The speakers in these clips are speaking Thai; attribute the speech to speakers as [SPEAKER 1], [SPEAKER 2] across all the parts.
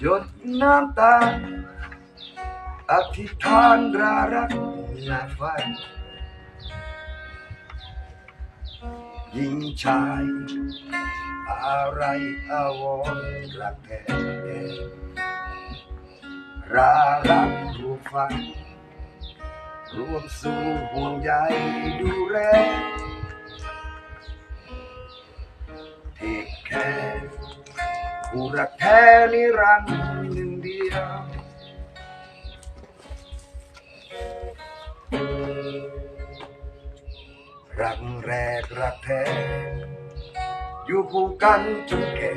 [SPEAKER 1] หยดน้ำตา อธิษฐานรารักหน้าไฟยิงชาย อะไรอาวรณ์รักแท้รารักรูฟังรวมสู่ห่วงใยดูแล ผู้รักแท้นิรันดร์หนึ่งเดียวรักแรกรักแท้ อยู่คู่กันจนแก่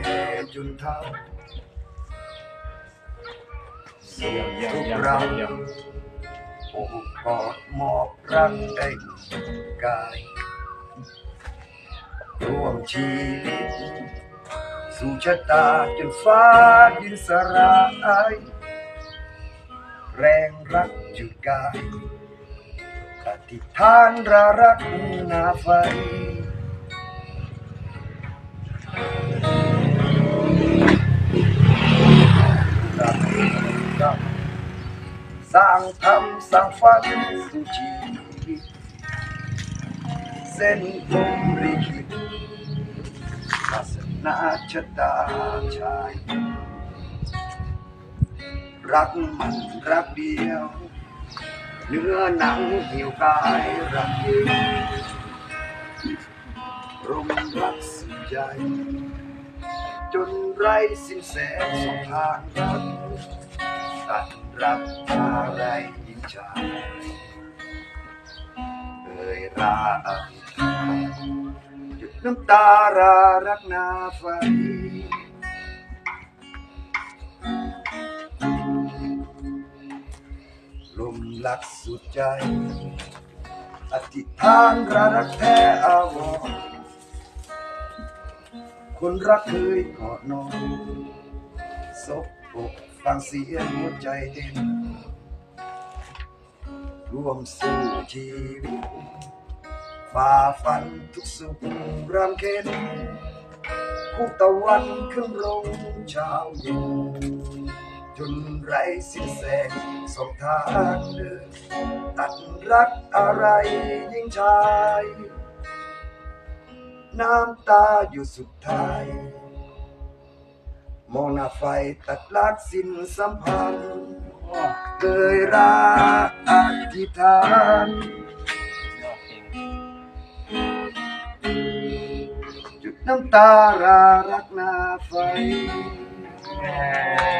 [SPEAKER 1] จนเฒ่า
[SPEAKER 2] เยี่ยมเยี่ยม
[SPEAKER 1] ทุก
[SPEAKER 2] เรา
[SPEAKER 1] โอบกอดหมอบรักได้กาย ร่วมชีวิต สู่ชะตาจนฟ้าดินสลายแรงรักจุดกายอธิษฐานรารักนาไฟสร้างทำสร้างฝันสู่ชีวิตเส้นพรหมลิขิตศาส นาชะตาชาย รักมันรักเดียว เนื้อหนังหิวกายรักยิ่งรมรักสุดใจ จนไร้สิ้นแสงสองทางรักตัดรับอะไรยิ่งชายเอ่ยราอ น้ำตารารักนาไฟลมลักสุดใจ อธิษฐานรารักแท้อาวรคนรักเคยกอดนอนศบอกฟังเสียงหัวใจเต้นร่วมสู้ชีวิต ฝ่าฟันทุกสุขรำเค็ญคู่ตะวันขึ้นลงเช้าเย็นจนไรสิ้นแสงสองทางเดินตัดรักอะไรยิ่งชาย น้ำตาอยู่สุดท้าย มองหน้าไฟตัดลักสิ้นสัมพันธ์เคยรักอธิษฐาน หยุดน้